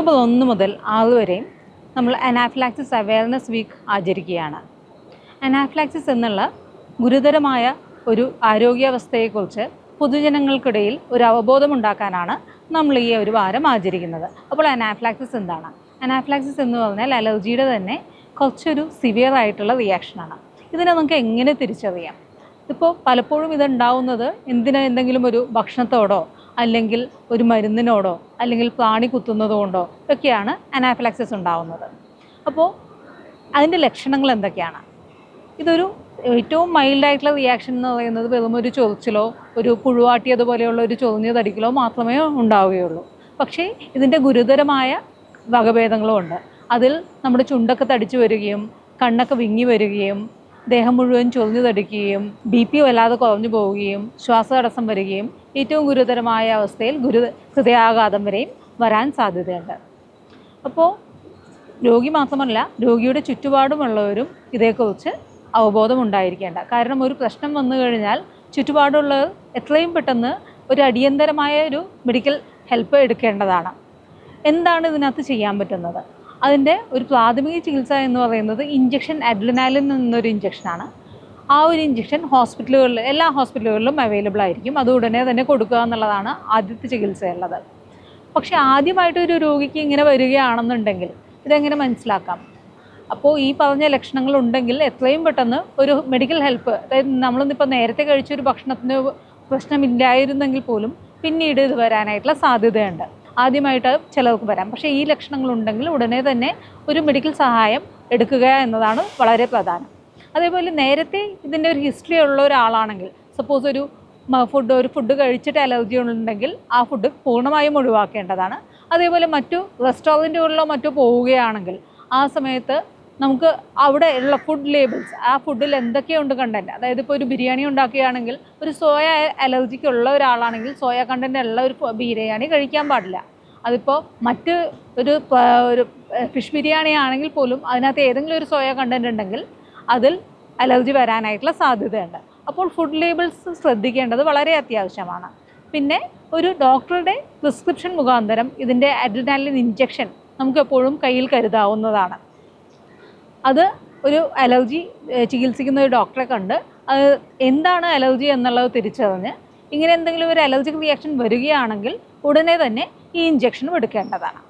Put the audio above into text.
October ഒന്ന് മുതൽ ആറ് വരെയും നമ്മൾ അനാഫിലാക്സിസ് അവയർനെസ് വീക്ക് ആചരിക്കുകയാണ്. അനാഫിലാക്സിസ് എന്നുള്ള ഗുരുതരമായ ഒരു ആരോഗ്യാവസ്ഥയെക്കുറിച്ച് പൊതുജനങ്ങൾക്കിടയിൽ ഒരു അവബോധമുണ്ടാക്കാനാണ് നമ്മൾ ഈ ഒരു വാരം ആചരിക്കുന്നത്. അപ്പോൾ അനാഫ്ലാക്സിസ് എന്താണ്? അനാഫ്ലാക്സിസ് എന്ന് പറഞ്ഞാൽ അലർജിയുടെ തന്നെ കുറച്ചൊരു സിവിയർ ആയിട്ടുള്ള റിയാക്ഷനാണ് ഇതിനെ നമുക്ക് എങ്ങനെ തിരിച്ചറിയാം? ഇപ്പോൾ പലപ്പോഴും ഇതുണ്ടാവുന്നത് എന്തിനാ എന്തെങ്കിലും ഒരു ഭക്ഷണത്തോടോ അല്ലെങ്കിൽ ഒരു മരുന്നിനോടോ അല്ലെങ്കിൽ പ്രാണി കുത്തുന്നത് കൊണ്ടോ ഒക്കെയാണ് അനാഫിലാക്സിസ് ഉണ്ടാവുന്നത്. അപ്പോൾ അതിന്റെ ലക്ഷണങ്ങൾ എന്തൊക്കെയാണ്? ഇതൊരു ഏറ്റവും മൈൽഡായിട്ടുള്ള റിയാക്ഷൻ എന്ന് പറയുന്നത് വെറും ഒരു ചൊറിച്ചിലോ ഒരു പുഴുവാട്ടിയതുപോലെയുള്ള ഒരു ചൊറിഞ്ഞതടിക്കലോ മാത്രമേ ഉണ്ടാവുകയുള്ളൂ. പക്ഷേ ഇതിന്റെ ഗുരുതരമായ വകഭേദങ്ങളും ഉണ്ട്. അതിൽ നമ്മുടെ ചുണ്ടൊക്കെ തടിച്ചു വരികയും കണ്ണൊക്കെ വിങ്ങി വരികയും ദേഹം മുഴുവൻ ചൊറിഞ്ഞു തടിക്കുകയും ബി പി വല്ലാതെ കുറഞ്ഞു പോവുകയും ശ്വാസതടസ്സം വരികയും ഏറ്റവും ഗുരുതരമായ അവസ്ഥയിൽ ഗുരു ഹൃദയാഘാതം വരെയും വരാൻ സാധ്യതയുണ്ട്. അപ്പോൾ രോഗി മാത്രമല്ല രോഗിയുടെ ചുറ്റുപാടുമുള്ളവരും ഇതേക്കുറിച്ച് അവബോധം ഉണ്ടായിരിക്കേണ്ട കാരണം ഒരു പ്രശ്നം വന്നു കഴിഞ്ഞാൽ ചുറ്റുപാടുള്ളവർ എത്രയും പെട്ടെന്ന് ഒരു അടിയന്തരമായ ഒരു മെഡിക്കൽ ഹെൽപ്പ് എടുക്കേണ്ടതാണ്. എന്താണ് ഇതിനകത്ത് ചെയ്യാൻ പറ്റുന്നത്? അതിന്റെ ഒരു പ്രാഥമിക ചികിത്സ എന്ന് പറയുന്നത് ഇഞ്ചക്ഷൻ അഡ്ലിനാലിൻ എന്നൊരു ഇഞ്ചക്ഷനാണ് ആ ഒരു ഇഞ്ചക്ഷൻ ഹോസ്പിറ്റലുകളിൽ എല്ലാ ഹോസ്പിറ്റലുകളിലും അവൈലബിൾ ആയിരിക്കും. അത് ഉടനെ തന്നെ കൊടുക്കുക എന്നുള്ളതാണ് ആദ്യത്തെ ചികിത്സയുള്ളത്. പക്ഷേ ആദ്യമായിട്ട് ഒരു രോഗിക്ക് ഇങ്ങനെ വരികയാണെന്നുണ്ടെങ്കിൽ ഇതെങ്ങനെ മനസ്സിലാക്കാം? അപ്പോൾ ഈ പറഞ്ഞ ലക്ഷണങ്ങൾ ഉണ്ടെങ്കിൽ എത്രയും പെട്ടെന്ന് ഒരു മെഡിക്കൽ ഹെൽപ്പ് അതായത് നമ്മളിന്നിപ്പോൾ നേരത്തെ കഴിച്ചൊരു ഭക്ഷണത്തിന് പ്രശ്നമില്ലായിരുന്നെങ്കിൽ പോലും പിന്നീട് ഇത് വരാനായിട്ടുള്ള സാധ്യതയുണ്ട്. ആദ്യമായിട്ട് ചിലർക്ക് വരാം. പക്ഷേ ഈ ലക്ഷണങ്ങൾ ഉണ്ടെങ്കിൽ ഉടനെ തന്നെ ഒരു മെഡിക്കൽ സഹായം എടുക്കുക എന്നതാണ് വളരെ പ്രധാനം. അതേപോലെ നേരത്തെ ഇതിന്റെ ഒരു ഹിസ്റ്ററി ഉള്ള ഒരാളാണെങ്കിൽ സപ്പോസ് ഒരു ഫുഡ് ഒരു ഫുഡ് കഴിച്ചിട്ട് അലർജി ഉണ്ടെങ്കിൽ ആ ഫുഡ് പൂർണമായും ഒഴിവാക്കേണ്ടതാണ്. അതേപോലെ മറ്റു റെസ്റ്റോറന്റുകളിലോ മറ്റോ പോവുകയാണെങ്കിൽ ആ സമയത്ത് നമുക്ക് അവിടെ ഉള്ള ഫുഡ് ലേബിൾസ് ആ ഫുഡിൽ എന്തൊക്കെയുണ്ട് കണ്ടന്റ് അതായത് ഇപ്പോൾ ഒരു ബിരിയാണി ഉണ്ടാക്കുകയാണെങ്കിൽ ഒരു സോയ അലർജിക്ക് ഉള്ള ഒരാളാണെങ്കിൽ സോയ കണ്ടന്റ് ഉള്ള ഒരു ബിരിയാണി കഴിക്കാൻ പാടില്ല. അതിപ്പോൾ മറ്റ് ഒരു ഒരു ഫിഷ് ബിരിയാണി ആണെങ്കിൽ പോലും അതിനകത്ത് ഏതെങ്കിലും ഒരു സോയ കണ്ടന്റ് ഉണ്ടെങ്കിൽ അതിൽ അലർജി വരാനായിട്ടുള്ള സാധ്യതയുണ്ട്. അപ്പോൾ ഫുഡ് ലേബിൾസ് ശ്രദ്ധിക്കേണ്ടത് വളരെ അത്യാവശ്യമാണ്. പിന്നെ ഒരു ഡോക്ടറുടെ പ്രിസ്ക്രിപ്ഷൻ മുഖാന്തരം ഇതിന്റെ അഡ്രിനാലിൻ ഇഞ്ചക്ഷൻ നമുക്ക് എപ്പോഴും കയ്യിൽ കരുതാവുന്നതാണ്. അത് ഒരു അലർജി ചികിത്സിക്കുന്ന ഒരു ഡോക്ടറെ കണ്ട് അത് എന്താണ് അലർജി എന്നുള്ളത് തിരിച്ചറിഞ്ഞ് ഇങ്ങനെ എന്തെങ്കിലും ഒരു അലർജിക് റിയാക്ഷൻ വരികയാണെങ്കിൽ ഉടനെ തന്നെ ഈ ഇഞ്ചക്ഷനും എടുക്കേണ്ടതാണ്.